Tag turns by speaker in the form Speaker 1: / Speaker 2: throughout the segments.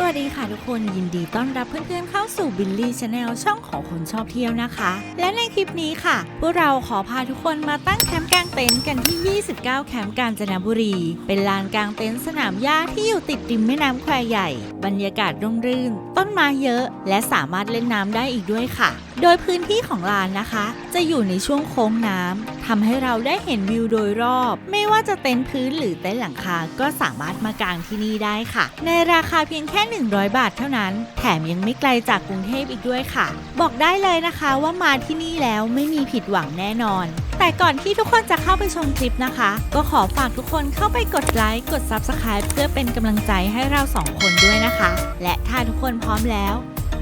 Speaker 1: สวัสดีค่ะทุกคนยินดีต้อนรับเพื่อนๆเข้าสู่บิลลี่ชาแนลช่องของคนชอบเที่ยวนะคะ และในคลิปนี้ค่ะ พวกเราขอพาทุกคนมาตั้งแคมป์กลางเต็นท์กันที่ 29 แคมป์กาญจนบุรี เป็นลานกลางเต็นท์สนามหญ้าที่อยู่ติดริมแม่น้ำแควใหญ่ บรรยากาศร่มรื่น ต้นไม้เยอะ และสามารถเล่นน้ำได้อีกด้วยค่ะ โดยพื้นที่ของลานนะคะ จะอยู่ในช่วงโค้งน้ำทำให้เราได้เห็นวิวโดยรอบ ไม่ว่าจะเต็นท์พื้นหรือเต็นท์หลังคาก็สามารถมากางที่นี่ได้ค่ะ ในราคาเพียงแค่ 100 บาทเท่านั้น แถมยังไม่ไกลจากกรุงเทพอีกด้วยค่ะ บอกได้เลยนะคะว่ามาที่นี่แล้วไม่มีผิดหวังแน่นอน แต่ก่อนที่ทุกคนจะเข้าไปชมคลิปนะคะ ก็ขอฝากทุกคนเข้าไปกดไลค์กด Subscribe เพื่อเป็นกำลังใจให้เราสองคนด้วยนะคะ และถ้าทุกคนพร้อมแล้ว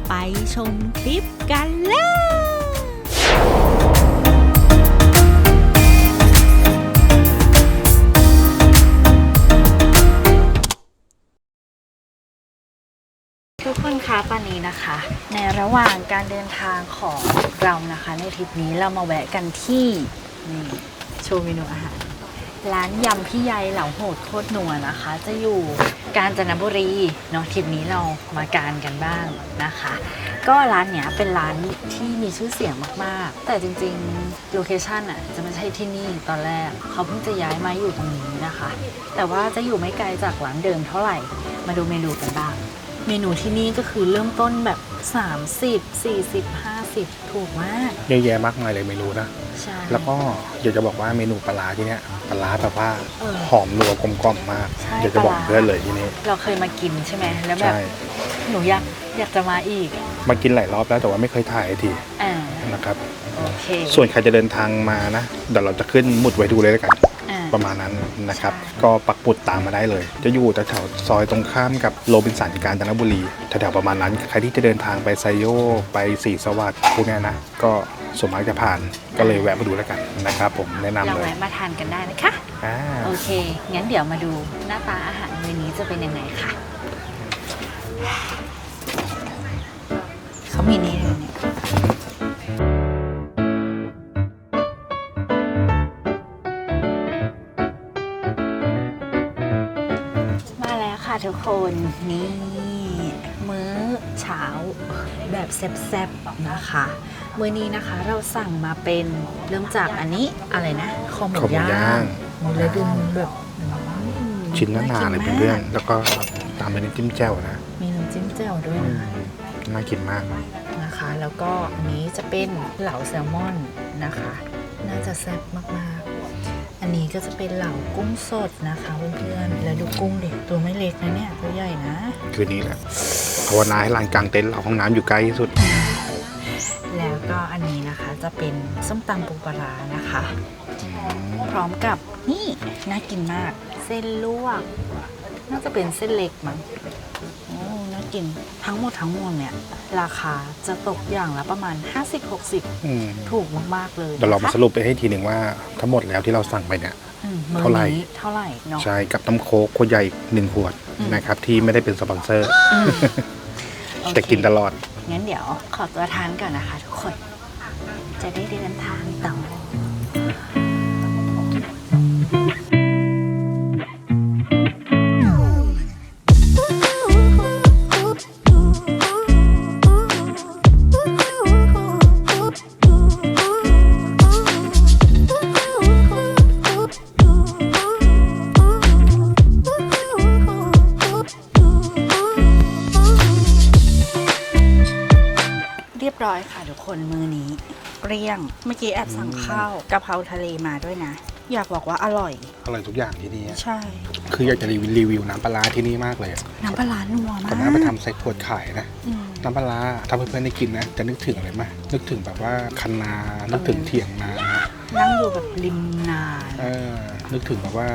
Speaker 1: ไปชมคลิปกันเลยทุกคนคะตอนนี้นะคะ ในระหว่างการเดินทางของเรานะคะ ในทริปนี้เรามาแวะกันที่ นี่โชว์เมนูอาหาร ร้านยำพี่ใยเหล่าโหดโคตรนัวนะคะ จะอยู่กาญจนบุรีเนาะทริปนี้เรามาการกันบ้างนะคะ ก็ร้านเนี้ยเป็นร้านที่มีชื่อเสียงมากๆ แต่จริงๆโลเคชันอะจะไม่ใช่ที่นี่ตอนแรก เขาเพิ่งจะย้ายมาอยู่ตรงนี้นะคะ แต่ว่าจะอยู่ไม่ไกลจากร้านเดิมเท่าไหร่มาดูเมนูกันบ้าง เมนูที่นี่ก็คือเริ่มต้นแบบ 30 40 50 ถูกมาก
Speaker 2: เยอะแยะมากมายเลยเมนูนะ
Speaker 1: ใช่
Speaker 2: แล้วก็อยากจะบอกว่าเมนูปลาร้าที่เนี้ยปลาร้าแบบว่า
Speaker 1: เออ
Speaker 2: หอมนัวกลมกล่อมมาก
Speaker 1: ใช่
Speaker 2: อยากจะบอก
Speaker 1: ปลาร้า
Speaker 2: เพื่อนเลยที่นี่
Speaker 1: เราเคยมากินใช่ไหม แล้วแบบ
Speaker 2: ใช่
Speaker 1: หนูอยากอยากจะมาอีก
Speaker 2: มากินหลายรอบแล้วแต่ว่าไม่เคยถ่ายที
Speaker 1: อ่า
Speaker 2: นะครับ
Speaker 1: โอเค
Speaker 2: ส่วนใครจะเดินทางมานะเดี๋ยวเราจะขึ้นหมุดไว้ดูเลยแล้วกัน
Speaker 1: อ่า
Speaker 2: ประมาณนั้นนะครับ
Speaker 1: ใช่
Speaker 2: ก็ปักปุดตามมาได้เลย จะอยู่แถวๆซอยตรงข้ามกับโรบินสันกาญจนบุรีแถวๆประมาณนั้น ใครที่จะเดินทางไปไซโยกไปสีสวัสดิ์พวกเนี้ยนะ ก็ส่วนมากจะผ่านก็เลยแวะมาดูแล้วกันนะครับ ผมแนะนำ
Speaker 1: เรา
Speaker 2: เลย
Speaker 1: แวะมาทานกันได้นะคะ
Speaker 2: อ่า
Speaker 1: โอเค งั้นเดี๋ยวมาดูหน้าตาอาหารมื้อนี้จะเป็นยังไงค่ะเขามีนี่ ทุกคนนี่มื้อเช้าแบบแซ่บๆนะคะ มื้อนี้นะคะเราสั่งมาเป็นเริ่มจากอันนี้อะไรนะคอหมู
Speaker 2: ขอบคุณ
Speaker 1: ย่า
Speaker 2: ย่าง
Speaker 1: งแล้วดูแบบอืม
Speaker 2: ชิ้นหนาๆเลย
Speaker 1: กิมก
Speaker 2: เพื่อนๆแล้วก็ตามไปในจิ้มแจ่วนะ
Speaker 1: มีน้ำจิ้มแจ่วด้วย
Speaker 2: อื
Speaker 1: นะ
Speaker 2: มน่ากินมาก
Speaker 1: นะคะ แล้วก็อันนี้จะเป็นเหลาแซลมอนนะคะ น่าจะแซ่บมากๆ อันนี้ก็จะเป็นเหลากุ้งสดนะคะเพื่อนๆ แล้วดูกุ้งเด็กตัวไม่เล็กนะเนี่ยตัวใหญ่นะ
Speaker 2: คืนนี้แหละภาวนาให้ลานกลางเต็นท์เราห้องน้ำอยู่ใกล้ที่สุด
Speaker 1: แล้วก็อันนี้นะคะจะเป็นส้มตำปูปลาร้านะคะ พร้อมกับนี่น่ากินมาก เส้นลวก น่าจะเป็นเส้นเล็กมั้งโอ้น่า กินทั้งหมดทั้งมวลเนี่ยราคาจะตกอย่างละประมาณ 50-60
Speaker 2: อืม
Speaker 1: ถูกมากๆเลย
Speaker 2: เดี๋ยวเรามา
Speaker 1: นะคะ
Speaker 2: สรุปไปให้ทีหนึ่งว่าทั้งหมดแล้วที่เราสั่งไปเนี่ย
Speaker 1: อืมมื้อ
Speaker 2: เท่าไหร่
Speaker 1: นี้เท่าไหร่เนาะ
Speaker 2: ใช่กับน้ำโค้กขวดใหญ่หนึ่งขวด
Speaker 1: อืม
Speaker 2: นะครับที่ไม่ได้เป็นสปอนเซอร์
Speaker 1: อืมโอเค
Speaker 2: แต่กินตลอด
Speaker 1: งั้นเดี๋ยวขอตัวทานก่อนนะคะทุกคน จะได้เดินทางต่อ เมื่อกี้แอบสั่งข้าวกะเพราทะเลมาด้วยนะ อยากบอกว่าอร่อย
Speaker 2: อร่อยทุกอย่างที่นี่
Speaker 1: ใช่
Speaker 2: คืออยากจะรีวิวรีวิวน้ำปลาร้าที่นี่มากเลย
Speaker 1: น้ำปลาร้านัวมา
Speaker 2: ก่อนหน้าก ไปทำใส่ขวดขายนะ
Speaker 1: อืม
Speaker 2: น้ำปลาร้าถ้าเพื่อนๆได้กินนะ จะนึกถึงอะไรไหมนึกถึงแบบว่าคันนา นึกถึงเถียงนา
Speaker 1: นั่งอยู่แบบริมนา
Speaker 2: เออนึกถึงแบบว่า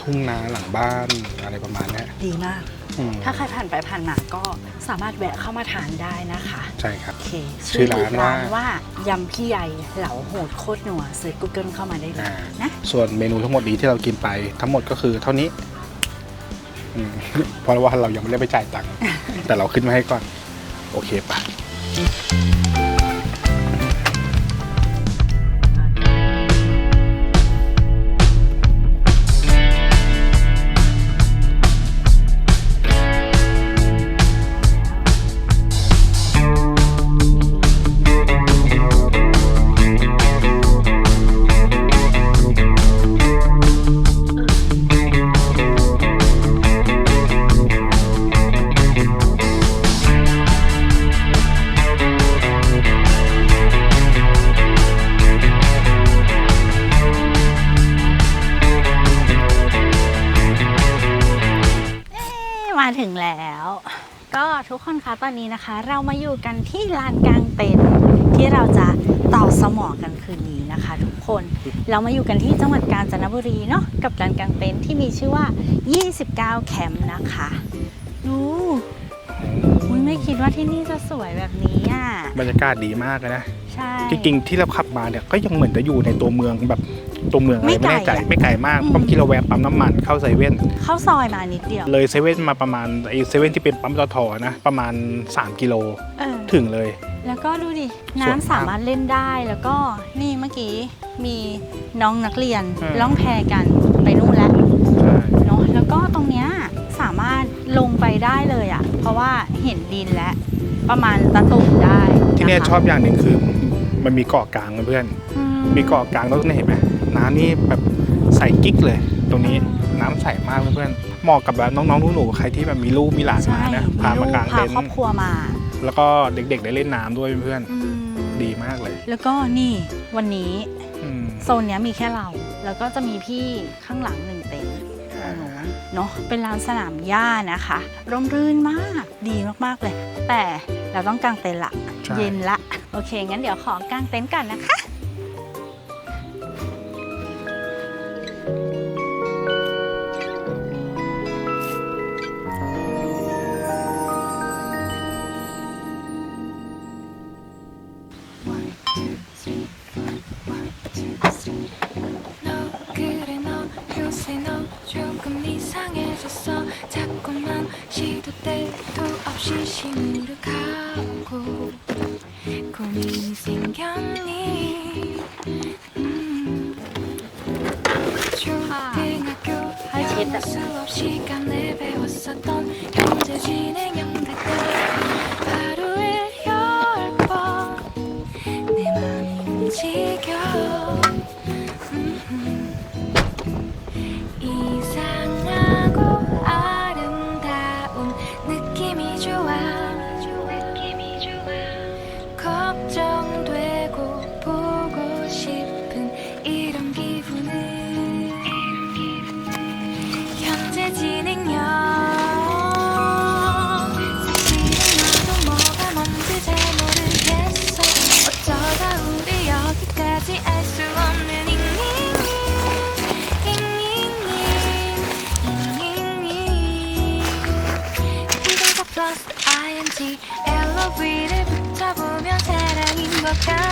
Speaker 2: ทุ่งนาหลังบ้านอะไรประมาณเนี้ย
Speaker 1: ดีมาก
Speaker 2: อืม
Speaker 1: ถ้าใครผ่านไปผ่านมาก็สามารถแวะเข้ามาทานได้นะคะ
Speaker 2: ใช่ครับ
Speaker 1: โอเค
Speaker 2: ชื่อร้านว่า
Speaker 1: ว่ายำพี่ใหญ่เหลาโหดโคตรหนัวเสิร์ช Google เข้ามาได้เลย
Speaker 2: อ่า
Speaker 1: นะ
Speaker 2: ส่วนเมนูทั้งหมดนี้ที่เรากินไปทั้งหมดก็คือเท่านี้อืมเพราะว่าเรายังไม่ได้ไปจ่ายตังค์แต่เราขึ้นมาให้ก่อน โอเคปะ
Speaker 1: ก็ทุกคนคะตอนนี้นะคะ เรามาอยู่กันที่ลานกลางเต็นท์ที่เราจะต่อสมอกันคืนนี้นะคะ ทุกคนเรามาอยู่กันที่จังหวัดกาญจนบุรีเนาะกับลานกลางเต็นท์ที่มีชื่อว่า 29 แคมป์นะคะดูอุ๊ยไม่คิดว่าที่นี่จะสวยแบบนี้อะ
Speaker 2: บรรยากาศดีมากเลยนะ
Speaker 1: ใช่
Speaker 2: จริงๆที่เราขับมาเนี่ยก็ยังเหมือนจะอยู่ในตัวเมืองแบบ ตัวเมืองอะไร
Speaker 1: ไม่
Speaker 2: ไม่
Speaker 1: ไกล
Speaker 2: แน่ใจ
Speaker 1: อะ
Speaker 2: ไม่ไกลมาก
Speaker 1: อืม
Speaker 2: เพราะเมื่อกี้เราแวะปั๊มน้ำมันเข้าเซเว่น
Speaker 1: เข้าซอยมานิดเดียว
Speaker 2: เลยเซเว่นมาประมาณไอเซเว่นที่เป็นปั๊มตทนะประมาณ 3 กิโล
Speaker 1: เออ
Speaker 2: ถึงเลย
Speaker 1: แล้วก็ดูดิ
Speaker 2: สวยมาก
Speaker 1: น้ำสามารถเล่นได้แล้วก็นี่เมื่อกี้มีน้องนักเรียน
Speaker 2: อืม
Speaker 1: ล่องแพกันไปนู่นแล้ว
Speaker 2: ใช่
Speaker 1: เนาะแล้วก็ตรงเนี้ยสามารถลงไปได้เลยอะ่ะ เพราะว่าเห็นดินแล้วประมาณตะตุ่มได้
Speaker 2: ที่เนี่ยะ
Speaker 1: คะ
Speaker 2: ชอบอย่างหนึ่งคือ มันมีเกาะกลางนะเพื่อน
Speaker 1: อื
Speaker 2: มีเกาะกลางตรงนี้เห็นไหม น้ำนี่แบบใสกิ๊กเลย ตรงนี้น้ำใสมากเพื่อนๆเหมาะกับแบบน้องๆหนูๆใครที่แบบมีลูกมีหลาน
Speaker 1: ใช่
Speaker 2: มานะพา
Speaker 1: มีลู
Speaker 2: มากกลาง
Speaker 1: พา
Speaker 2: เต็น
Speaker 1: ครอบ
Speaker 2: ท์
Speaker 1: ครัวมา
Speaker 2: แล้วก็เด็กๆได้เล่นน้ำด้วยเพื่อน
Speaker 1: อืม
Speaker 2: ๆดีมากเลย
Speaker 1: แล้วก็นี่วันนี้
Speaker 2: อืม
Speaker 1: โซนเนี้ยมีแค่เรา แล้วก็จะมีพี่ข้างหลังหนึ่งเต็นท์
Speaker 2: อ่า
Speaker 1: เนาะเป็นลานสนามหญ้านะคะ ร่มรื่นมากดีมากๆเลย แต่เราต้องกางเต็นท์ละ
Speaker 2: ใช่
Speaker 1: เย็นละ โอเค งั้นเดี๋ยวขอกางเต็นท์กันนะคะ
Speaker 3: 때도 없이 시무룩하고 고민이 생겼니 음. 초등학교 영어 수업 시간에 배웠었던 현재 진행형 댓글 하루에 열번내 맘이 움직여 사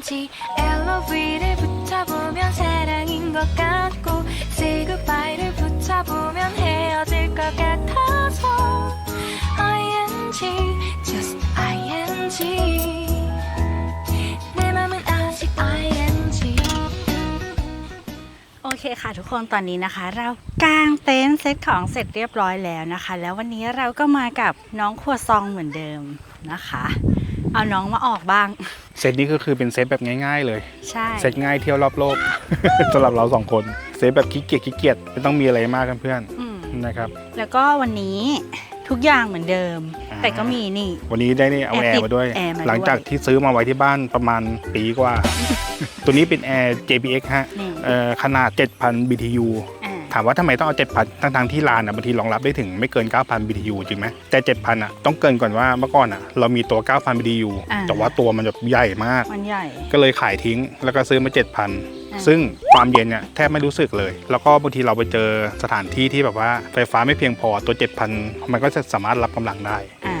Speaker 3: ing LOV를 붙여보면 사랑인 것 같고 Say goodbye를 붙여보면 헤어질 것 같아서 ing just ing 내 맘은 아직 ing
Speaker 1: โอเคค่ะทุกคนตอนนี้นะคะ เรากางเต็นท์เซตของเสร็จเรียบร้อยแล้วนะคะ แล้ววันนี้เราก็มากับน้องครัวซองเหมือนเดิมนะคะ เอาน้องมาออกบ้าง
Speaker 2: เซตนี้ก็คือเป็นเซตแบบง่าย ๆ เลย
Speaker 1: ใช่
Speaker 2: เซตง่ายเที่ยวรอบโลก สำหรับเราสองคน เซตแบบขี้เกียจขี้เกียจไม่ต้องมีอะไรมากกันเพื่อน
Speaker 1: อืม
Speaker 2: นะครับ
Speaker 1: แล้วก็วันนี้ทุกอย่างเหมือนเดิม
Speaker 2: อ่า
Speaker 1: แต่ก็มีนี่
Speaker 2: วันนี้ได้นี่เอา
Speaker 1: แอ
Speaker 2: แอ
Speaker 1: ร์ติด
Speaker 2: ร์มาด้วย
Speaker 1: แอร์มาด้วย
Speaker 2: หลังจากที่ซื้อมาไว้ที่บ้านประมาณปีกว่า ตัวนี้เป็นแอร์ JBX ฮะ
Speaker 1: นี่
Speaker 2: เอ่อขนาด 7,000 BTU
Speaker 1: อ่า
Speaker 2: ถามว่าทำไมต้องเอา7,000ทั้งๆที่ลานอะบางทีรองรับได้ถึงไม่เกิน 9,000 BTU จริงไหมแต่ 7,000อะต้องเกินก่อนว่าเมื่อก่อนอะเรามีตัว 9,000 BTU
Speaker 1: อ่า
Speaker 2: แต่ว่าตัวมันแบบใหญ่มาก
Speaker 1: มันใหญ่
Speaker 2: ก็เลยขายทิ้งแล้วก็ซื้อมา 7,000 ซึ่งความเย็นเนี่ยแทบไม่รู้สึกเลย แล้วก็บางทีเราไปเจอสถานที่ที่แบบว่าไฟฟ้าไม่เพียงพอตัว 7,000 มันก็จะสามารถรับกำลังได้
Speaker 1: อ่า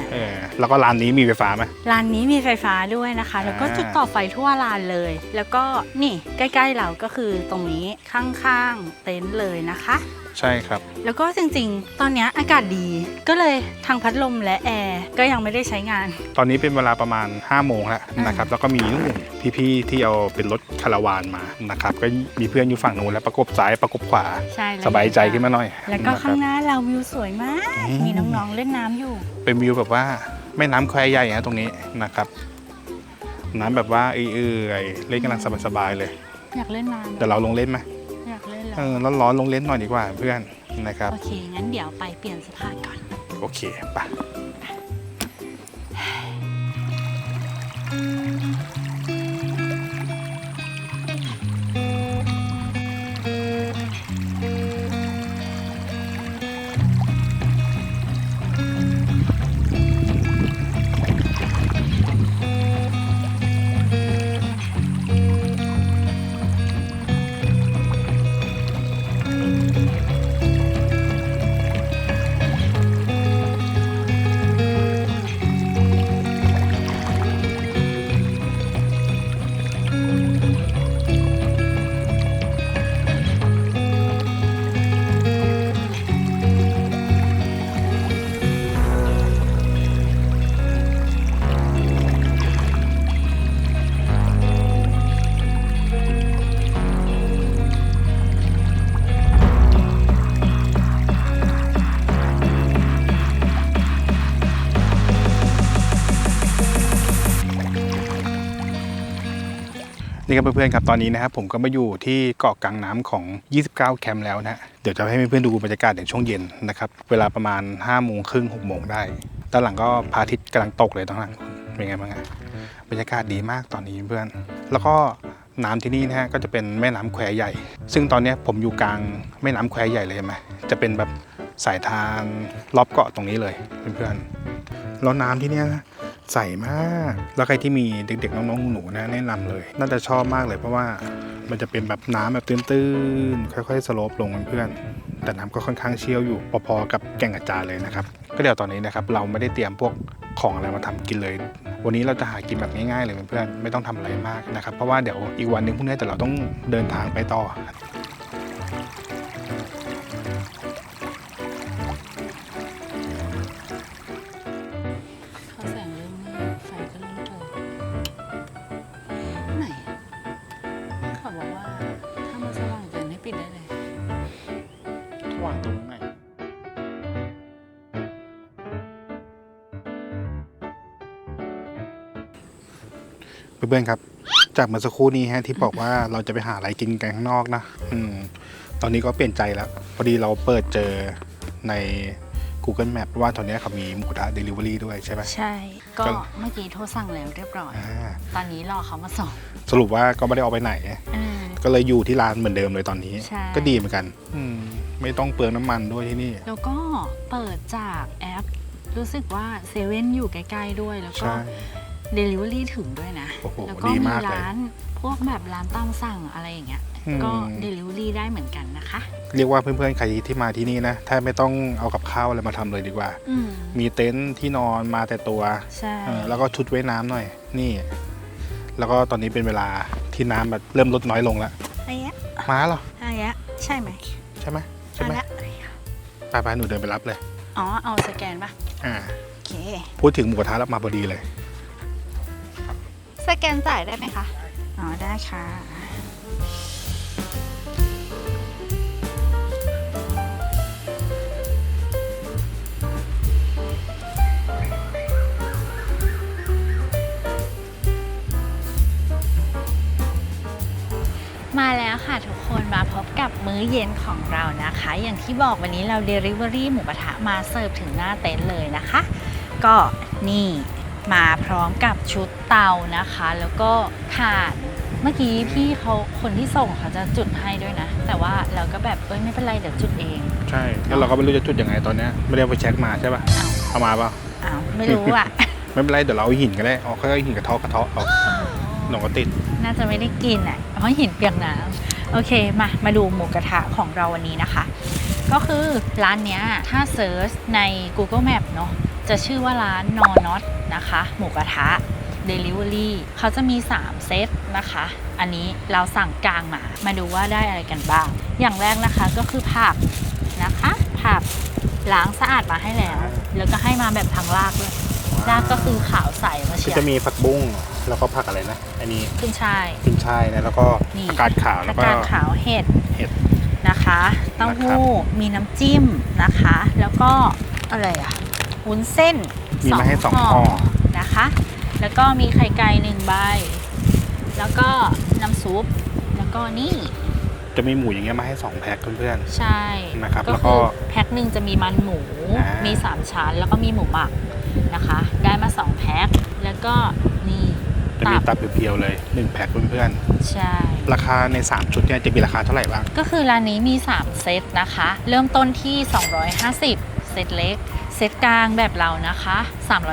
Speaker 2: เออ แล้วก็ร้านนี้มีไฟฟ้าไหม
Speaker 1: ร้านนี้มีไฟฟ้าด้วยนะคะ แล้วก็
Speaker 2: อ่า
Speaker 1: จุดต่อไฟทั่วลานเลย แล้วก็นี่ใกล้ ๆ เราก็คือตรงนี้ข้างๆเต็นท์เลยนะคะ
Speaker 2: ใช่ครับ
Speaker 1: แล้วก็จริงๆ ตอนเนี้ยอากาศดี ก็เลยทางพัดลมและแอร์ก็ยังไม่ได้ใช้งาน
Speaker 2: ตอนนี้เป็นเวลาประมาณ 5 โมงแล้ว
Speaker 1: อ่าน
Speaker 2: นะครับ แล้วก็มีนู่นพี่ๆที่เอาเป็นรถคาราวานมานะครับ ก็มีเพื่อนอยู่ฝั่งนู้นแล้วประกบซ้ายประกบขวา
Speaker 1: ใช่แล้ว
Speaker 2: สบายใจขึ้นมาหน่อย
Speaker 1: แล้วก็
Speaker 2: นะค
Speaker 1: ข้า
Speaker 2: รับ
Speaker 1: งหน้าเราวิวสวยมาก
Speaker 2: อืม
Speaker 1: มีน้องๆเล่นน้ำอยู่
Speaker 2: เป็นวิวแบบว่าแม่น้ำแควใหญ่นะตรงนี้นะครับ น้ำแบบว่าเอื่อยๆเล่นกำลังสบายๆเลย
Speaker 1: อยากเล่นน้ำ
Speaker 2: แต่เราลงเล่นไหม
Speaker 1: อยาก เล่นแล้
Speaker 2: เอ
Speaker 1: ว
Speaker 2: อร้อนๆลงเล่นหน่อยดีกว่าเพื่อนนะครับ
Speaker 1: โอเค งั้นเดี๋ยวไปเปลี่ยนเสภาพก่อน
Speaker 2: โอเคไป นี่ครับเพื่อนๆครับตอนนี้นะครับผมก็มาอยู่ที่เกาะกลางน้ำของ 29 แคมป์แล้วนะเดี๋ยวจะให้เพื่อนๆดูบรรยากาศในช่วงเย็นนะครับเวลาประมาณ5โมงครึ่ง6โมงได้ด้านหลังก็พระอาทิตย์กำลังตกเลยตรงนั้นเป็นไงบ้างอะบรรยากาศดีมากตอนนี้เพื่อน แล้วก็น้ำที่นี่นะฮะก็จะเป็นแม่น้ำแควใหญ่ ซึ่งตอนนี้ผมอยู่กลางแม่น้ำแควใหญ่เลยเห็นไหมจะเป็นแบบสายทานรอบเกาะตรงนี้เลยเพื่อนๆแล้วน้ำที่นี้ย ใสมาก แล้วใครที่มีเด็กๆน้องๆหนูนะแนะนำเลย น่าจะชอบมากเลยเพราะว่ามันจะเป็นแบบน้ำแบบตื้นๆ ค่อยๆ สโลปลงเพื่อน แต่น้ำก็ค่อนข้างเชี่ยวอยู่พอๆกับแก่งกระจานเลยนะครับ ก็เดี๋ยวตอนนี้นะครับเราไม่ได้เตรียมพวกของอะไรมาทำกินเลย วันนี้เราจะหากินแบบง่ายๆเลยเพื่อนๆ ไม่ต้องทำอะไรมากนะครับ เพราะว่าเดี๋ยวอีกวันหนึ่งพรุ่งนี้แต่เราต้องเดินทางไปต่อ เพื่อนๆครับ จากเมื่อสักครู่นี้ฮะที่บอกว่าเราจะไปหาอะไรกินกันข้างนอกนะอืมตอนนี้ก็เปลี่ยนใจแล้ว พอดีเราเปิดเจอใน Google Map ว่าตอนนี้เขามีหมูกระทะ Delivery ด้วยใช่ไหม
Speaker 4: ใช่ ก็
Speaker 2: ก็
Speaker 4: เมื่อกี้โทรสั่งแล้วเรียบร้อย
Speaker 2: อ่า
Speaker 4: ตอนนี้รอเขามาส่ง
Speaker 2: สรุปว่าก็ไม่ได้ออกไปไหน
Speaker 4: อืม
Speaker 2: ก็เลยอยู่ที่ร้านเหมือนเดิมเลยตอนนี้
Speaker 4: ใช่
Speaker 2: ก็ดีเหมือนกัน อืมไม่ต้องเปลืองน้ำมันด้วยที่นี่
Speaker 4: แล้วก็เปิดจากแอป รู้สึกว่าเซเว่นอยู่ใกล้ๆด้วย แล้วก็
Speaker 2: ใช่
Speaker 4: Delivery ถึงด้วยนะ
Speaker 2: โอ้โห
Speaker 4: แล้วก็
Speaker 2: ดี
Speaker 4: มี
Speaker 2: มากเลย
Speaker 4: ร้านพวกแบบร้านตามสั่งอะไรอย่างเงี้ย
Speaker 2: อืม
Speaker 4: ก็ Delivery ได้เหมือนกันนะคะ
Speaker 2: เรียกว่าเพื่อนๆ ใครที่มาที่นี่นะแทบไม่ต้องเอากับข้าวอะไรมาทำเลยดีกว่า
Speaker 4: อืม
Speaker 2: มีเต็นท์ที่นอนมาแต่ตัว
Speaker 4: ใช่
Speaker 2: เออแล้วก็ชุดว่ายน้ำหน่อย นี่ แล้วก็ตอนนี้เป็นเวลาที่น้ำแบบเริ่มลดน้อยลงแล้ว
Speaker 1: ไอ้ยะ
Speaker 2: มาเหรอ
Speaker 1: ไอ้ยะใช่ไหม
Speaker 2: ใช่ไหมใช่ไหม
Speaker 1: มาละ
Speaker 2: ไปไปๆหนูเดินไปรับเลย
Speaker 4: อ๋อ เอาสแกนปะ
Speaker 2: อ่า
Speaker 4: โอเค
Speaker 2: พูดถึงหมูกระทะแล้วมาพอดีเลย
Speaker 4: สแกนจ่ายได้ไหมคะ อ๋อ ได้ค่ะ
Speaker 1: มาแล้วค่ะทุกคนมาพบกับมื้อเย็นของเรานะคะ อย่างที่บอกวันนี้เรา Delivery หมูกระทะมาเสิร์ฟถึงหน้าเต็นท์เลยนะคะ ก็นี่ มาพร้อมกับชุดเตานะคะ แล้วก็ถ่านเมื่อกี้พี่เขาคนที่ส่งเขาจะจุดให้ด้วยนะ แต่ว่าเราก็แบบเอ้ยไม่เป็นไรเดี๋ยวจุดเอง
Speaker 2: ใช่ แล้วเราก็ไม่รู้จะจุดยังไงตอนเนี้ยไม่ได้เอาไปเช็คมาใช่ป่ะ
Speaker 1: อ้าว
Speaker 2: เอามาเปล่า
Speaker 1: อ้าวไม่รู้อะ
Speaker 2: ไม่เป็นไรเดี๋ยวเราเอาหินก็ได้เอาค่อยๆหินกระเทาะกระเทาะเอาหนองก็ติด
Speaker 1: น่าจะไม่ได้กินอะเพราะหินเปียกน้ำโอเคมามาดูหมูกระทะของเราวันนี้นะคะ ก็คือร้านเนี้ยถ้าเซิร์ชใน Google Map เนาะจะชื่อว่าร้านนอนอต นะคะ หมูกระทะ Delivery เขาจะมี 3 เซตนะคะ อันนี้เราสั่งกลางมา มาดูว่าได้อะไรกันบ้าง อย่างแรกนะคะก็คือผักนะคะผักล้างสะอาดมาให้แล้ว แล้วก็ให้มาแบบทางรากด้วยรากก็คือขาวใสมา
Speaker 2: ก็
Speaker 1: เชีย
Speaker 2: จะมีผักบุ้งแล้วก็ผักอะไรนะ อันนี้
Speaker 1: ขึ้นช่าย
Speaker 2: ขึ้นช่ายนะแล้วก็
Speaker 1: นี่
Speaker 2: ผักกาดขาวแล้วก็
Speaker 1: ผักกาดขาวเห็ด
Speaker 2: เห็ด
Speaker 1: นะคะเต้าหู้มีน้ำจิ้มนะคะ แล้วก็อะไรอะวุ้นเส้น
Speaker 2: มีมาให้สองห่อ
Speaker 1: นะคะ แล้วก็มีไข่ไก่หนึ่งใบ แล้วก็น้ำซุป แล้วก็นี่
Speaker 2: จะมีหมูอย่างเงี้ยมาให้สองแพ็คเพื่อน
Speaker 1: ใช่
Speaker 2: นะครับ
Speaker 1: ก็
Speaker 2: แล้วก็
Speaker 1: คือแพ็คหนึ่งจะมีมันหมู
Speaker 2: อ่ามี
Speaker 1: มี 3ชั้นแล้วก็มีหมูหมักนะคะ ได้มา 2 แพ็คแล้วก็นี่
Speaker 2: ๆจะมีตับเพียวๆเลยหนึ่งแพ็คเพื่อน
Speaker 1: ใช่
Speaker 2: ๆราคาใน 3 ชุดเนี่ยจะมีราคาเท่าไหร่บ้าง
Speaker 1: ก็คือร้านนี้มี 3 เซตนะคะ เริ่มต้นที่ 250 เซตเล็กเซตกลางแบบเรานะคะ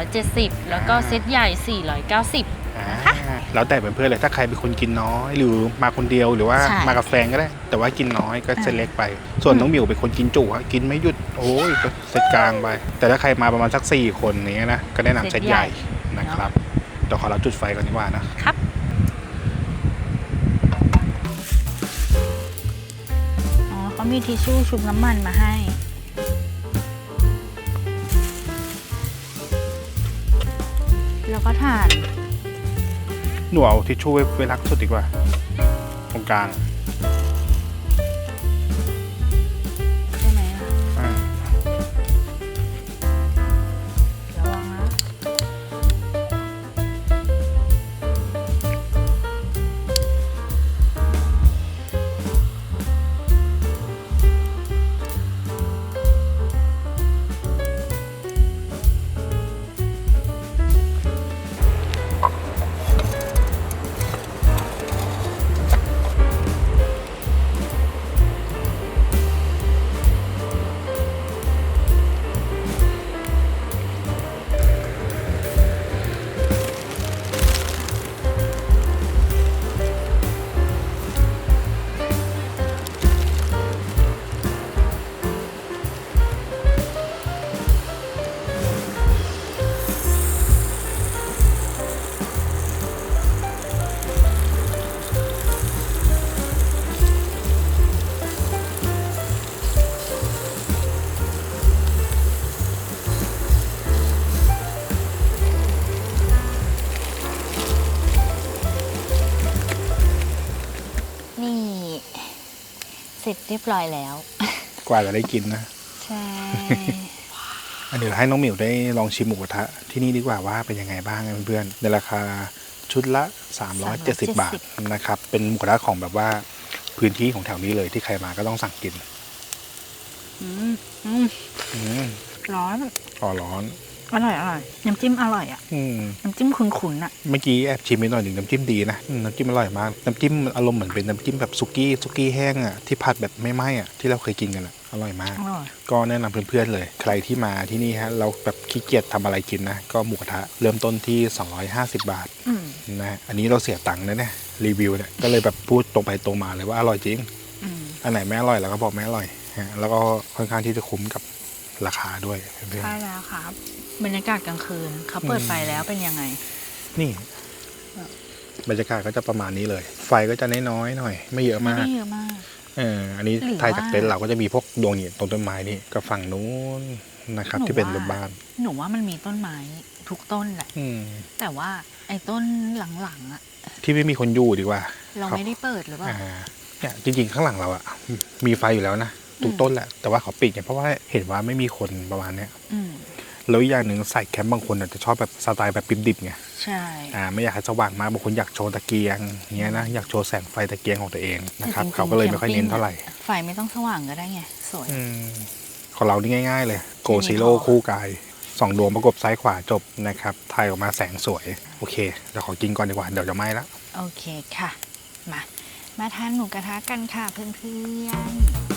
Speaker 1: 370 แล้วก็เซตใหญ่ 490
Speaker 2: อ่า
Speaker 1: นะคะ
Speaker 2: แล้วแต่เพื่อนๆเลยถ้าใครเป็นคนกินน้อย หรือมาคนเดียวหรือว่า
Speaker 1: ใช่
Speaker 2: มากับแฟนก็ได้ แต่ว่ากินน้อยก็เซตเล็กไป ส่วนน้องหมิวเป็นคนกินจุอะกินไม่หยุดโอ้ยก็เซตกลางไป แต่ถ้าใครมาประมาณสักสี่คนอย่างเนี้ยนะก็แนะนำเซตใหญ่นะครับเดี๋ยวขอเราจุดไฟก่อนดีกว่านะ
Speaker 1: ครับ อ๋อเขามีทิชชู่ชุบน้ำมันมาให้ แล้วก็ถ่าน
Speaker 2: หนูเอาทิชชู่ไว้ไว้รักสุดดีกว่า ตรงกลาง
Speaker 1: ร็จเรียบร้อยแล้ว
Speaker 2: กว่าจะได้กินนะ
Speaker 1: ใช่
Speaker 2: อันเดี๋ยวให้น้องหมิวได้ลองชิมหมูกระทะที่นี่ดีกว่าว่าเป็นยังไงบ้างนะเพื่อนๆในราคาชุดละ 370 บาทนะครับ เป็นหมูกระทะของแบบว่าพื้นที่ของแถวนี้เลยที่ใครมาก็ต้องสั่งกิน
Speaker 1: อืมอืม
Speaker 2: อืม
Speaker 1: ร้อน
Speaker 2: อ๋อร้อน
Speaker 1: อร่อยอร่อยน้ำจิ้มอร่อยอะ
Speaker 2: อืม
Speaker 1: น้ำจิ้มขุนๆอะ
Speaker 2: เมื่อกี้แอบชิมไปหน่อยหนึ่งน้ำจิ้มดีนะอืมน้ำจิ้มอร่อยมาก น้ำจิ้มอารมณ์เหมือนเป็นน้ำจิ้มแบบซุกี้ซุกี้แห้งอะที่ผัดแบบไม่ไหม้อะที่เราเคยกินกันอะอร่อยมาก
Speaker 1: อร่อย
Speaker 2: ก็แนะนำเพื่อนๆเลย ใครที่มาที่นี่ฮะ เราแบบขี้เกียจทำอะไรกินนะ ก็หมูกระทะ เริ่มต้นที่ 250 บาท
Speaker 1: อืม
Speaker 2: นะฮะอันนี้เราเสียตังค์นะเนี่ยรีวิวเนี่ยก็เลยแบบพูดตรงไปตรงมาเลยว่าอร่อยจริง
Speaker 1: อืม
Speaker 2: อันไหนไม่อร่อยเราก็บอกไม่อร่อยฮะแล้วก็ค่อนข้างที่จะคุ้มกับราคาด้วยเพื่อน
Speaker 1: ใช่แล้วครับ บรรยากาศกลางคืนเขาเปิด
Speaker 2: อืม
Speaker 1: ไฟแล้วเป็นยังไง
Speaker 2: ๆนี่ บรรยากาศก็จะประมาณนี้เลย ไฟก็จะน้อยๆหน่อย ไม่เยอะ
Speaker 1: ไม่
Speaker 2: มาก
Speaker 1: ได้เยอะมาก
Speaker 2: เอออันนี้
Speaker 1: หรือ
Speaker 2: ถ่ายจาก
Speaker 1: ว่า
Speaker 2: เต็นท์เราก็จะมีพวกดวงนี่ตรงต้นไม้นี่กับฝั่งนู้นนะครับ
Speaker 1: หนู
Speaker 2: ที่เป็น
Speaker 1: ว่า
Speaker 2: รูปบ้าน
Speaker 1: หนูว่ามันมีต้นไม้ทุกต้นแหละ
Speaker 2: อืม
Speaker 1: แต่ว่า ไอ้ต้นหลังๆอะ
Speaker 2: ที่ไม่มีคนอยู่ดีกว่า
Speaker 1: เรา
Speaker 2: ครับ
Speaker 1: ไม่ได้เปิดหรือเปล่า
Speaker 2: อ่าเนี่ยจริงๆข้างหลังเราอะมีไฟอยู่แล้วนะทุก
Speaker 1: อืม
Speaker 2: ต้นแหละแต่ว่าเขาปิดเนี่ยเพราะว่าเห็นว่าไม่มีคนประมาณเนี้ย
Speaker 1: อืม
Speaker 2: แล้วอีกอย่างหนึ่งใส่แคมป์บางคนอาจจะชอบแบบสไตล์แบบปิมดิบไง
Speaker 1: ใช่
Speaker 2: อ่าไม่อยากให้สว่างมากบางคนอยากโชว์ตะเกียงเงี้ยนะอยากโชว์แสงไฟตะเกียงของตัวเองนะครับ
Speaker 1: แต่จงๆ
Speaker 2: เขาก็เลยไม่ค่อยเน้น
Speaker 1: แค
Speaker 2: เท่าไหร่
Speaker 1: ปิ้งอะไฟไม่ต้องสว่างก็ได้ไงสวย
Speaker 2: อืมของเรานี่ง่าย ๆ เลยโก
Speaker 1: แค่นี้
Speaker 2: ซีโร่
Speaker 1: พอ
Speaker 2: คู่กายสองดวงประกบซ้ายขวาจบนะครับถ่ายออกมาแสงสวย โอเคเดี๋ยวขอกินก่อนดีกว่าเดี๋ยวจะไหม้ละ
Speaker 1: โอเคค่ะ มา มาทานหมูกระทะกันค่ะเพื่อน
Speaker 2: ไ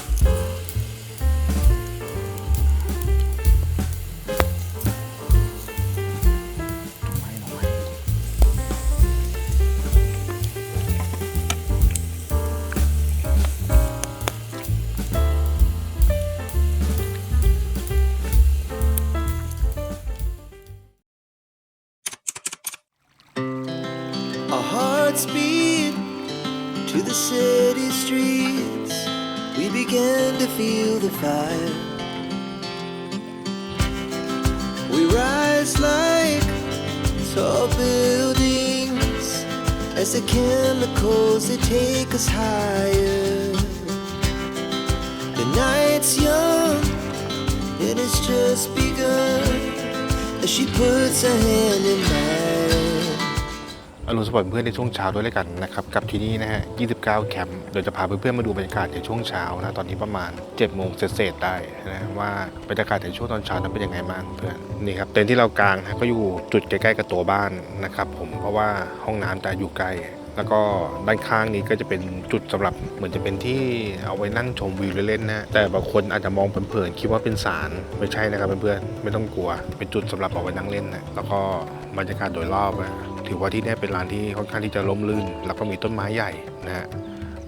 Speaker 2: อรุณสวัสดิ์เพื่อนในช่วงเช้าด้วยแล้วกันนะครับกับที่นี่นะฮะ 29 แคมป์เดี๋ยวจะพาเพื่อนๆมาดูบรรยากาศในช่วงเช้านะตอนนี้ประมาณ 7 โมงเศษได้นะว่าบรรยากาศในช่วงตอนเช้านั้นเป็นยังไงบ้างเพื่อนนี่ครับเต็นท์ที่เรากางนะก็อยู่จุดใกล้ๆกับตัวบ้านนะครับผมเพราะว่าห้องน้ำจะอยู่ใกล้ แล้วก็ด้านข้างนี้ก็จะเป็นจุดสำหรับเหมือนจะเป็นที่เอาไว้นั่งชมวิวเล่นๆนะแต่บางคนอาจจะมองเผินๆคิดว่าเป็นศาลไม่ใช่นะครับเพื่อนๆไม่ต้องกลัว เป็นจุดสำหรับเอาไว้นั่งเล่นนะแล้วก็บรรยากาศโดยรอบนะถือว่าที่นี่เป็นร้านที่ค่อนข้างที่จะร่มรื่น แล้วก็มีต้นไม้ใหญ่นะฮะ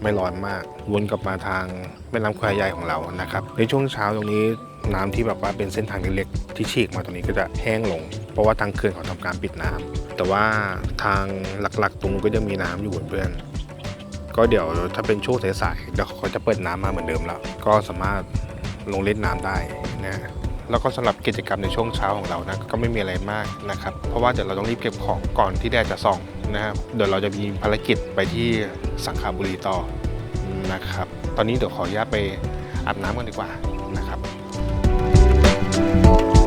Speaker 2: ไม่ร้อนมากวนกลับมาทางแม่น้ำแควใหญ่ของเรานะครับในช่วงเช้าตรงนี้ น้ำที่แบบว่าเป็นเส้นทางเล็กๆที่ฉีกมาตรงนี้ก็จะแห้งลง เพราะว่าทางเขื่อนเขาทำการปิดน้ำแต่ว่าทางหลักๆ ตรงนู้นก็ยังมีน้ำอยู่เพื่อน ก็เดี๋ยวถ้าเป็นช่วงสายๆเดี๋ยวเขาจะเปิดน้ำมาเหมือนเดิมแล้ว ก็สามารถลงเล่นน้ำได้นะแล้วก็สำหรับกิจกรรมในช่วงเช้าของเรานะก็ไม่มีอะไรมากนะครับ เพราะว่าเดี๋ยวเราต้องรีบเก็บของก่อนที่แดดจะส่องนะครับเดี๋ยวเราจะมีภารกิจไปที่สังขบุรีต่อนะครับ ตอนนี้เดี๋ยวขออนุญาตไปอาบน้ำกันดีกว่า น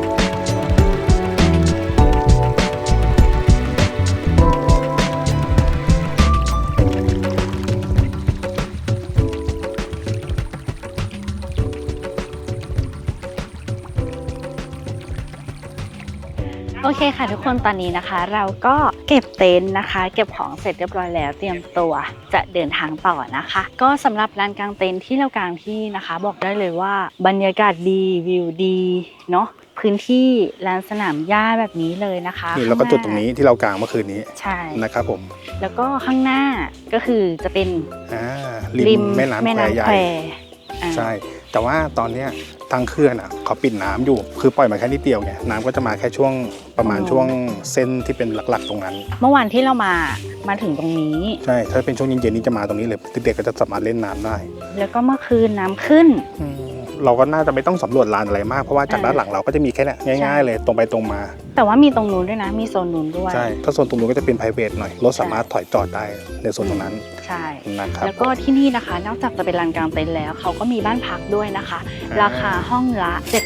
Speaker 1: โอเคค่ะทุกคนตอนนี้นะคะ เราก็เก็บเต็นท์นะคะ เก็บของเสร็จเรียบร้อยแล้ว เตรียมตัวจะเดินทางต่อนะคะ ก็สำหรับลานกลางเต็นท์ที่เรากางที่นะคะ บอกได้เลยว่าบรรยากาศดีวิวดีเนาะพื้นที่ลานสนามหญ้าแบบนี้เลยนะคะ
Speaker 2: นี่แล้วก็
Speaker 1: ข้าหา
Speaker 2: จุดตรงนี้ที่เรากางเมื่อคืนนี้
Speaker 1: ใช่
Speaker 2: นะครับผม
Speaker 1: แล้วก็ข้างหน้าก็คือจะเป็น
Speaker 2: อ่าริมแม่น้ำแควใหญ่
Speaker 1: แควอ่า
Speaker 2: ใช่ แต่ว่าตอนเนี้ยทางเขื่อนอะเขาปิดน้ำอยู่ คือปล่อยมาแค่นิดเดียวไงน้ำก็จะมาแค่ช่วงประมาณช่วงเส้นที่เป็นหลักๆ ตรงนั้น
Speaker 1: เมื่อวานที่เรามามาถึงตรงนี้
Speaker 2: ใช่ ถ้าเป็นช่วงเย็นๆนี่จะมาตรงนี้เลยเด็กๆก็จะสามารถเล่นน้ำได้
Speaker 1: แล้วก็เมื่อคืนน้ำขึ้น
Speaker 2: เราก็น่าจะไม่ต้องสำรวจลานอะไรมากเพราะว่าจาก
Speaker 1: อ่า
Speaker 2: ด้านหลังเราก็จะมีแค่เนี้ยง่าย ๆ เลยตรงไปตรงมา
Speaker 1: แต่ว่ามีตรงนู้นด้วยนะมีโซนนู้นด้วย
Speaker 2: ใช่ถ้าโซนตรงนู้นก็จะเป็น p r i v a t หน่อยรถสามารถถอยจอดได้ในโซนตรงนั้น
Speaker 1: ใช่
Speaker 2: นะครับ
Speaker 1: แล้วก็ที่นี่นะคะ นอกจากจะเป็นลานกลางเต็นท์แล้วเขาก็มีบ้านพักด้วยนะคะ ราคาห้องละ 700
Speaker 2: เจ็ด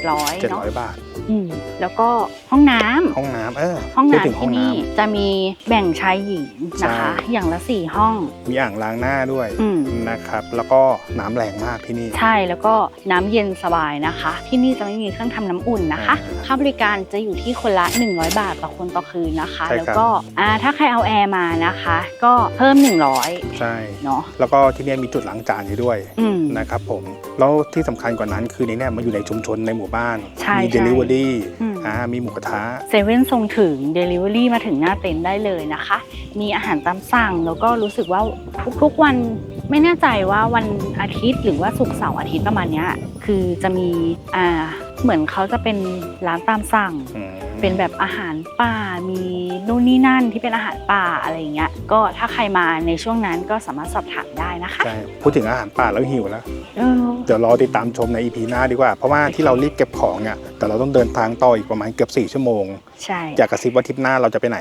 Speaker 1: เนาะ
Speaker 2: ร้อยบาท
Speaker 1: อืมแล้วก็ห้องน้ำ
Speaker 2: ห้องน้ำเออ
Speaker 1: ห้อง
Speaker 2: พูดถึง
Speaker 1: น้ำ
Speaker 2: ห้อ
Speaker 1: ที่
Speaker 2: งน้
Speaker 1: นี่จะมีแบ่งชายหญิงนะคะ
Speaker 2: ใช่
Speaker 1: อย่างละสี่ห้องำ
Speaker 2: มีอ่างล้างหน้าด้วย
Speaker 1: อืม
Speaker 2: นะครับ แล้วก็น้ำแรงมากที่นี่
Speaker 1: ใช่แล้วก็น้ำเย็นสบายนะคะ ที่นี่จะไม่มีเครื่องทำน้ำอุ่นนะคะ
Speaker 2: อ่า
Speaker 1: ค่าบริการจะอยู่ที่คนละ 100 บาทต่อคนต่อคืนนะคะ
Speaker 2: ใช่ครับ
Speaker 1: แล้วก็อ่าถ้าใครเอาแอร์มานะคะ ก็เพิ่ม 100
Speaker 2: ใช่
Speaker 1: เนาะ
Speaker 2: แล้วก็ที่นี่มีจุดล้างจานอยู่ด้วย
Speaker 1: อืม
Speaker 2: นะครับผม แล้วที่สำคัญกว่านั้นคือในเนี้มาอยู่ในชุมชนในหมู่บ้าน
Speaker 1: ใช่
Speaker 2: มี
Speaker 1: ใช่
Speaker 2: เดลิเวอรี่
Speaker 1: อืม
Speaker 2: อ่ามีหมูกระทะ
Speaker 1: เซเว่นส่งถึง Delivery มาถึงหน้าเต็นท์ได้เลยนะคะ มีอาหารตามสั่งแล้วก็รู้สึกว่าทุกๆวันไม่แน่ใจว่าวันอาทิตย์หรือว่าศุกร์เสาร์อาทิตย์ประมาณเนี้ยคือจะมีอ่าเหมือนเขาจะเป็นร้านตามสั่ง
Speaker 2: อืม
Speaker 1: เป็นแบบอาหารป่ามีนู่นนี่นั่นที่เป็นอาหารป่าอะไรอย่างเงี้ยก็ถ้าใครมาในช่วงนั้นก็สามารถสอบถามได้นะคะ
Speaker 2: ใช่พูดถึงอาหารป่าแล้วหิวแล้ว
Speaker 1: เออ
Speaker 2: เดี๋ยวรอติดตามชมใน EP หน้าดีกว่า เพราะว่าที่เรารีบเก็บของเนี่ยแต่เราต้องเดินทางต่ออีกประมาณเกือบ4ชั่วโมง
Speaker 1: ใช่
Speaker 2: อยากกระซิบว่าทริปหน้าเราจะไปไหน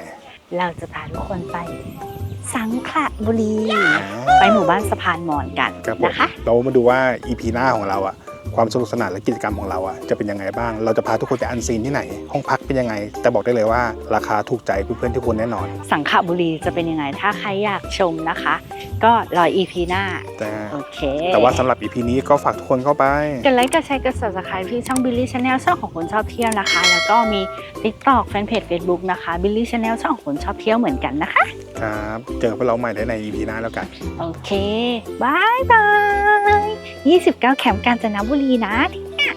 Speaker 1: เราจะพาทุกคนไป สังขละบุรี
Speaker 2: อ่า
Speaker 1: ไปหมู่บ้านสะพานมอนกัน
Speaker 2: ครับผม
Speaker 1: นะคะ
Speaker 2: เรามาดูว่า EP หน้าของเราอะ ความสนุกสนานและกิจกรรมของเราอะจะเป็นยังไงบ้าง เราจะพาทุกคนไปอันซีนที่ไหน ห้องพักเป็นยังไง แต่บอกได้เลยว่าราคาถูกใจเพื่อนๆทุกคนแน่นอน
Speaker 1: สังขบุรีจะเป็นยังไง ถ้าใครอยากชมนะคะ ก็รอ EP หน้า
Speaker 2: แต่
Speaker 1: โอเค
Speaker 2: แต่ว่าสำหรับ EP นี้ก็ฝากทุกคนเข้าไป
Speaker 1: กดไลค์กดแชร์กด subscribe ที่ช่อง Billy Channel ช่องของคนชอบเที่ยวนะคะ แล้วก็มี TikTok แฟนเพจ Facebook นะคะ Billy Channel ช่องของคนชอบเที่ยวเหมือนกันนะคะ
Speaker 2: ครับเจอพวกเราใหม่ได้ใน EP หน้าแล้วกัน
Speaker 1: โอเคบายบาย29 แคมป์กาญจนบุรีรีนะที่เนี่ย